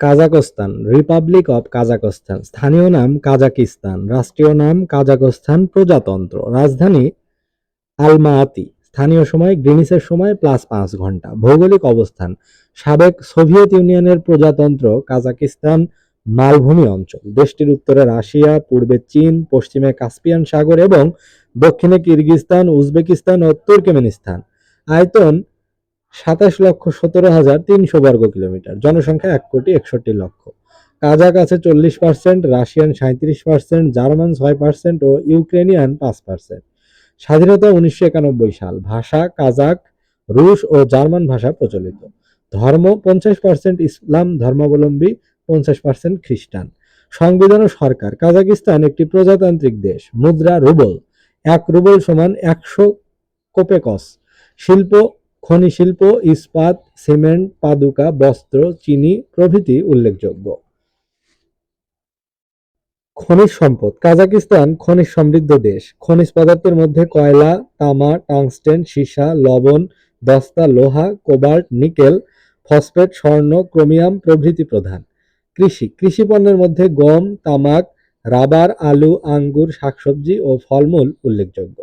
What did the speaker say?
Kazakhstan Republic of Kazakhstan স্থানীয় নাম Kazakhstan, রাষ্ট্রীয় নাম কাজাকস্তান প্রজাতন্ত্র, রাজধানী আলমাআতি স্থানীয় সময় গ্রিনিসের সময় প্লাস পাঁচ ঘণ্টা, ভৌগোলিক অবস্থান, সাবেক সোভিয়েত ইউনিয়নের প্রজাতন্ত্র কাজাকিস্তান মালভূমি অঞ্চল, দেশটির উত্তরে রাশিয়া, পূর্বে চীন, পশ্চিমে কাস্পিয়ান সাগর এবং দক্ষিণে কিরগিজস্তান, উজবেকিস্তান ও তুর্কমেনিস্তান, আয়তন সাতাশ লক্ষ সতেরো হাজার তিনশো বর্গ কিলোমিটার। জনসংখ্যা এক কোটি একষট্টি লক্ষ। কাজাক আছে চল্লিশ পার্সেন্ট, রাশিয়ান সাঁত্রিশ পার্সেন্ট, জার্মান ছয় পার্সেন্ট ও ইউক্রেনিয়ান পাঁচ পার্সেন্ট। স্বাধীনতা উনিশশো একানব্বই সাল। ভাষা কাজাক, রুশ ও জার্মান ভাষা প্রচলিত। ধর্ম পঞ্চাশ পার্সেন্ট ইসলাম ধর্মাবলম্বী, পঞ্চাশ পার্সেন্ট খ্রিস্টান। সংবিধান ও সরকার। কাজাকিস্তান একটি প্রজাতান্ত্রিক দেশ। মুদ্রা রুবল। এক রুবল সমান একশো কোপেকস। শিল্প খনি শিল্প ইস্পাত, সিমেন্ট, পাদুকা, বস্ত্র, চিনি প্রভৃতি উল্লেখযোগ্য। খনিজ সম্পদ। কাজাকিস্তান খনিজ সমৃদ্ধ দেশ। খনিজ পদার্থের মধ্যে কয়লা, তামা, টাংস্টেন, সীসা, লবণ, দস্তা, লোহা, কোবাল্ট, নিকেল, ফসফেট, স্বর্ণ, ক্রোমিয়াম প্রভৃতি প্রধান। কৃষি। কৃষি পণ্যের মধ্যে গম, তামাক, রাবার, আলু, আঙ্গুর, শাকসবজি ও ফলমূল উল্লেখযোগ্য।